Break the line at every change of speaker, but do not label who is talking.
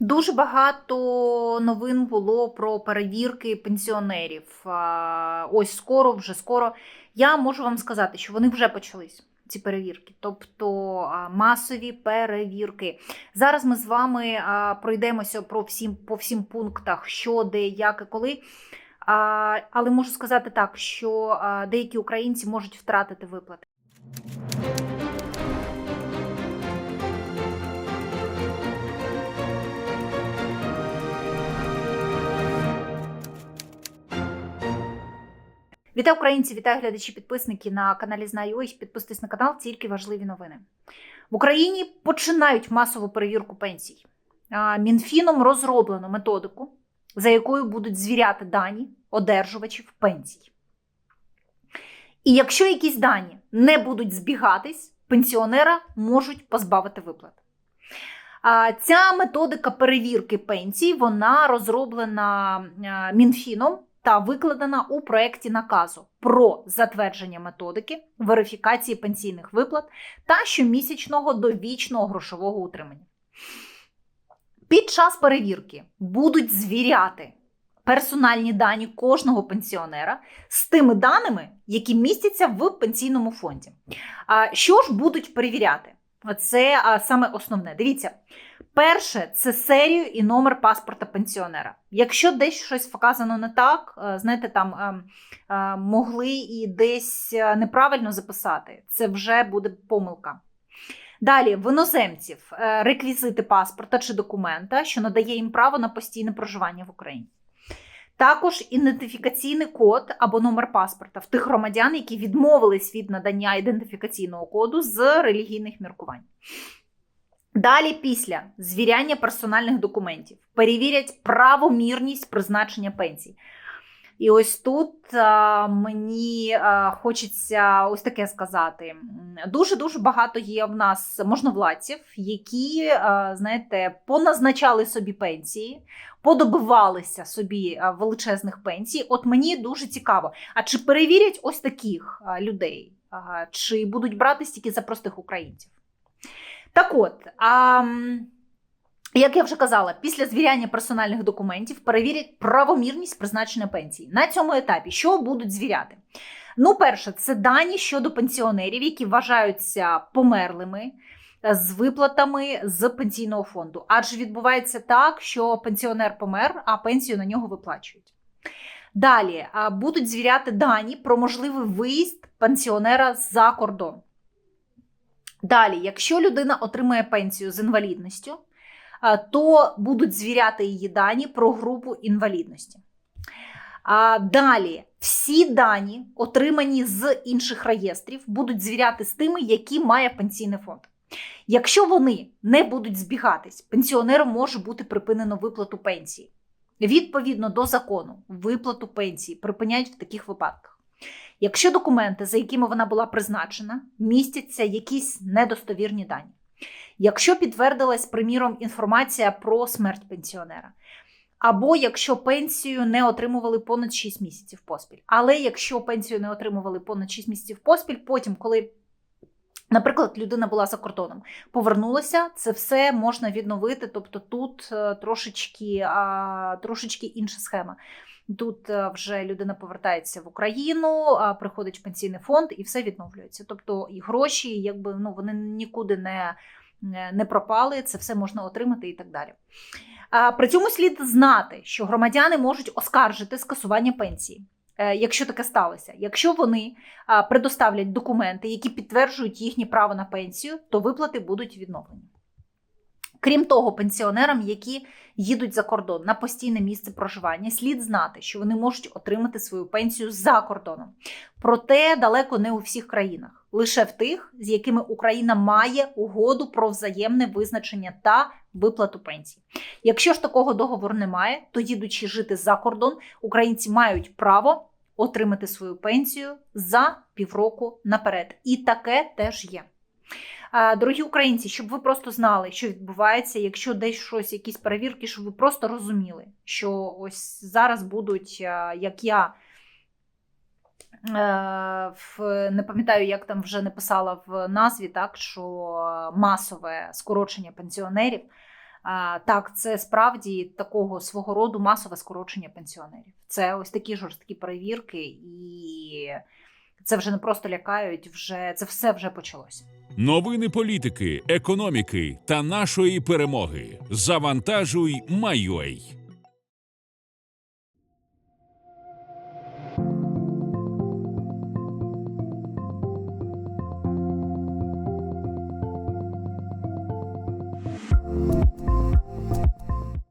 Дуже багато новин було про перевірки пенсіонерів. Ось скоро, вже скоро. Я можу вам сказати, що вони вже почались. Ці перевірки, тобто масові перевірки. Зараз ми з вами пройдемося про всім, по всім пунктах, що, де, як і коли. Але можу сказати так, що деякі українці можуть втратити виплати. Вітаю українці, вітаю глядачі, підписники на каналі Знаю. Підписуйтесь на канал, тільки важливі новини. В Україні починають масову перевірку пенсій. Мінфіном розроблено методику, за якою будуть звіряти дані одержувачів пенсій. І якщо якісь дані не будуть збігатись, пенсіонера можуть позбавити виплат. Ця методика перевірки пенсій вона розроблена Мінфіном та викладена у проєкті наказу про затвердження методики верифікації пенсійних виплат та щомісячного довічного грошового утримання. Під час перевірки будуть звіряти персональні дані кожного пенсіонера з тими даними, які містяться в пенсійному фонді. Що ж будуть перевіряти? Це саме основне. Дивіться, перше це серію і номер паспорта пенсіонера. Якщо десь щось вказано не так, е, знаєте, там е, е, могли і десь е, неправильно записати, це вже буде помилка. Далі, в іноземців реквізити паспорта чи документа, що надає їм право на постійне проживання в Україні. Також ідентифікаційний код або номер паспорта в тих громадян, які відмовились від надання ідентифікаційного коду з релігійних міркувань. Далі, після звіряння персональних документів, перевірять правомірність призначення пенсій. І ось тут а, мені а, хочеться ось таке сказати: дуже дуже багато є в нас можновладців, які, а, знаєте, поназначали собі пенсії, подобивалися собі величезних пенсій. От мені дуже цікаво, а чи перевірять ось таких людей, а, чи будуть брати стільки за простих українців? Так от. А, як я вже казала, після звіряння персональних документів перевірять правомірність призначення пенсії. На цьому етапі що будуть звіряти? Ну, перше, це дані щодо пенсіонерів, які вважаються померлими з виплатами з пенсійного фонду. Адже відбувається так, що пенсіонер помер, а пенсію на нього виплачують. Далі будуть звіряти дані про можливий виїзд пенсіонера за кордон. Далі, якщо людина отримує пенсію з інвалідністю, то будуть звіряти її дані про групу інвалідності. Далі всі дані, отримані з інших реєстрів, будуть звіряти з тими, які має пенсійний фонд. Якщо вони не будуть збігатись, пенсіонеру може бути припинено виплату пенсії. Відповідно до закону, виплату пенсії припиняють в таких випадках. Якщо документи, за якими вона була призначена, містяться якісь недостовірні дані. Якщо підтвердилась, приміром, інформація про смерть пенсіонера, або якщо пенсію не отримували понад 6 місяців поспіль. Але якщо пенсію не отримували понад 6 місяців поспіль, потім, коли, наприклад, людина була за кордоном, повернулася, це все можна відновити. Тобто тут е, трошечки, трошечки інша схема. Тут е, вже людина повертається в Україну, приходить в пенсійний фонд і все відновлюється. Тобто і гроші, якби ну вони нікуди не не пропали, це все можна отримати і так далі. При цьому слід знати, що громадяни можуть оскаржити скасування пенсії, якщо таке сталося. Якщо вони предоставлять документи, які підтверджують їхнє право на пенсію, то виплати будуть відновлені. Крім того, пенсіонерам, які їдуть за кордон на постійне місце проживання, слід знати, що вони можуть отримати свою пенсію за кордоном. Проте далеко не у всіх країнах, лише в тих, з якими Україна має угоду про взаємне визначення та виплату пенсій. Якщо ж такого договору немає, то їдучи жити за кордон, українці мають право отримати свою пенсію за півроку наперед. І таке теж є. Дорогі українці, щоб ви просто знали, що відбувається, якщо десь щось, якісь перевірки, щоб ви просто розуміли, що ось зараз будуть, як я е, не пам'ятаю, як там вже написала в назві, так що масове скорочення пенсіонерів. Так, це справді такого свого роду масове скорочення пенсіонерів. Це ось такі жорсткі перевірки, і це вже не просто лякають, вже це все вже почалося.
Новини політики, економіки та нашої перемоги. Завантажуй, майой.